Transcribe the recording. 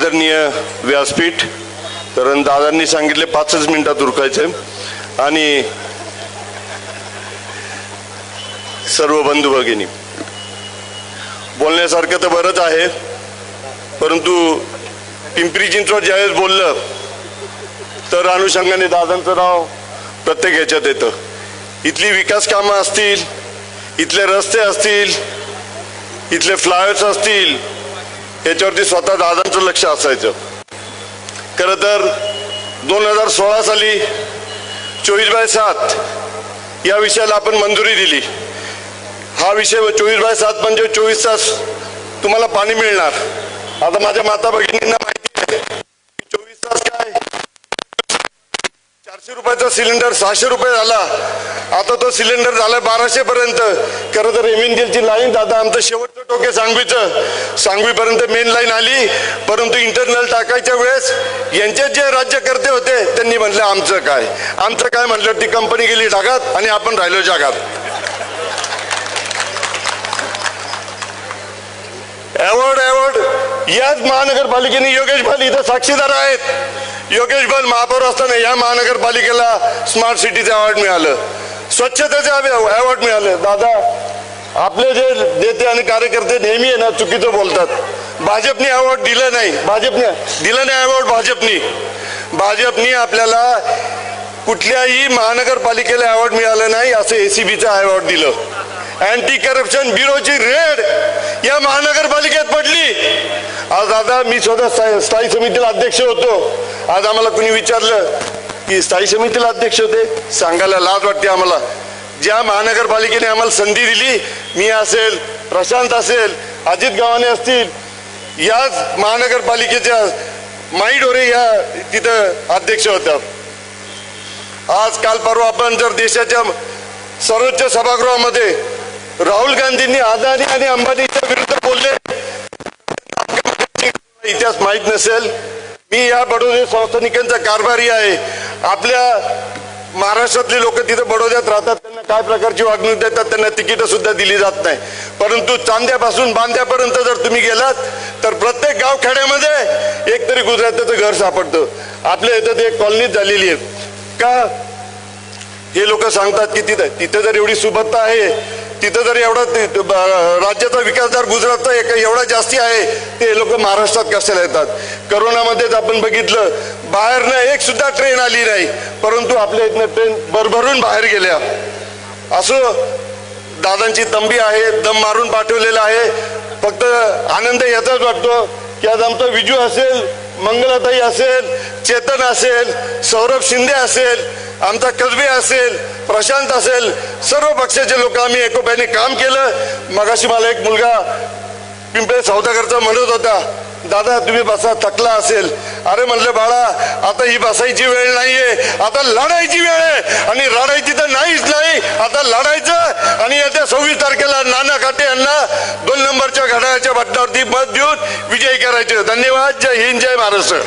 आदरणीय व्यासपीठ कारण दादांनी सांगितले पाचच मिनिटात उरकायचे आणि सर्व बंधू भगिनी बोलण्यासारखं तर बरंच आहे परंतु पिंपरी चिंचवड ज्यावेळेस बोललं तर अनुषंगाने दादांचं नाव प्रत्येक ह्याच्यात येतं. इथली विकास कामं असतील इथले रस्ते असतील इथले फ्लायर्स असतील याच्यावरती स्वतः दादांचं लक्ष असायचं. खरं तर दोन हजार सोळा साली चोवीस बाय सात या विषयाला आपण मंजुरी दिली. हा विषय चोवीस बाय सात म्हणजे चोवीस तास तुम्हाला पाणी मिळणार. आता माझ्या माता भगिनींना माहिती आहे चोवीस तास काय? चारशे रुपयाचा सिलेंडर सहाशे रुपये झाला. आता तो सिलेंडर झाला बाराशे पर्यंत. खरं तर एमएनजीएलची लाईन दादा आमचं शेवटचं टोके सांगवीचं. सांगवीपर्यंत मेन लाईन आली. परंतु इंटरनल टाकायच्या वेळेस यांचे जे राज्यकर्ते होते त्यांनी म्हटलं आमचं काय? आमचं काय? म्हटलं ती कंपनी गेली ढगात आणि आपण राहिलो जगात. अवॉर्ड अवॉर्ड याच महानगरपालिकेने योगेश भाल इथं साक्षीदार आहेत. योगेश भाल महापौर असताना या महानगरपालिकेला स्मार्ट सिटीचं अवॉर्ड मिळालं. स्वच्छतेचे अवॉर्ड मिळालं. दादा आपले जे नेते आणि कार्यकर्ते नेहमी आहे ना चुकीचं बोलतात. भाजपने अवॉर्ड दिलं नाही. भाजपने दिलं नाही अवॉर्ड भाजपनी. भाजपनी आपल्याला कुठल्याही महानगरपालिकेला अवॉर्ड मिळालं नाही असं एसीबीचं अवॉर्ड दिलं. अँटी करप्शन ब्युरोची रेड या महानगरपालिकेत पडली. आज दादा मी स्वतः स्थायी समितीला अध्यक्ष होतो. आज आम्हाला कुणी विचारलं की स्थायी समितीला अध्यक्ष होते. सांगायला लाज वाटते आम्हाला. ज्या महानगरपालिकेने आम्हाला संधी दिली मी असेल प्रशांत असेल अजित गव्हाणे असतील याच महानगरपालिकेच्या माई डोरे या तिथं अध्यक्ष होत्या. आज काल परवा आपण जर देशाच्या सर्वोच्च सभागृहामध्ये राहुल गांधींनी अदानी आणि अंबानीच्या विरुद्ध बोलले इतिहास माहीत नसेल मी या बडोदे संस्थानिकांचा कारभारी आहे. आपल्या महाराष्ट्रातले लोक तिथं बडोद्यात राहतात त्यांना काय प्रकारची वागणूक देतात त्यांना तिकीट सुद्धा दिली जात नाही. परंतु चांद्यापासून बांद्यापर्यंत जर तुम्ही गेलात तर प्रत्येक गावखेड्यामध्ये एक तरी गुजराताचं घर सापडतं. आपल्या इथं ते एक कॉलनीच झालेली आहे का? हे लोक सांगतात की तिथं तिथं जर एवढी सुबत्ता आहे तिथं जर एवढा राज्याचा विकास दर गुजरातचा एक- एवढा जास्ती आहे ते लोक महाराष्ट्रात कशाला येतात? करोनामध्येच आपण बघितलं बाहेरनं एक सुद्धा ट्रेन आली नाही परंतु आपल्या इथनं ट्रेन भरभरून बाहेर गेल्या. असं दादांची तंबी आहे दम मारून पाठवलेला आहे. फक्त आनंद याचाच वाटतो की आज आमचा विजू असेल मंगलाताई असेल चेतन असेल सौरभ शिंदे असेल आमचा कसबे असेल प्रशांत असेल सर्व पक्षाचे लोक आम्ही एकोप्याने काम केलं. मगाशी मला एक मुलगा पिंपळे सौदागरचा म्हणत होता दादा तुम्ही बसा थकला असेल. अरे म्हणलं बाळा आता ही बसायची वेळ नाहीये आता लढायची वेळ आहे. आणि लढायची तर नाहीच नाही आता लढायचं. आणि येत्या सव्वीस तारखेला नाना काटे यांना दोन नंबरच्या घड्याळाच्या बटणावरती मत देऊन विजयी करायचे. धन्यवाद जय हिंद जय महाराष्ट्र.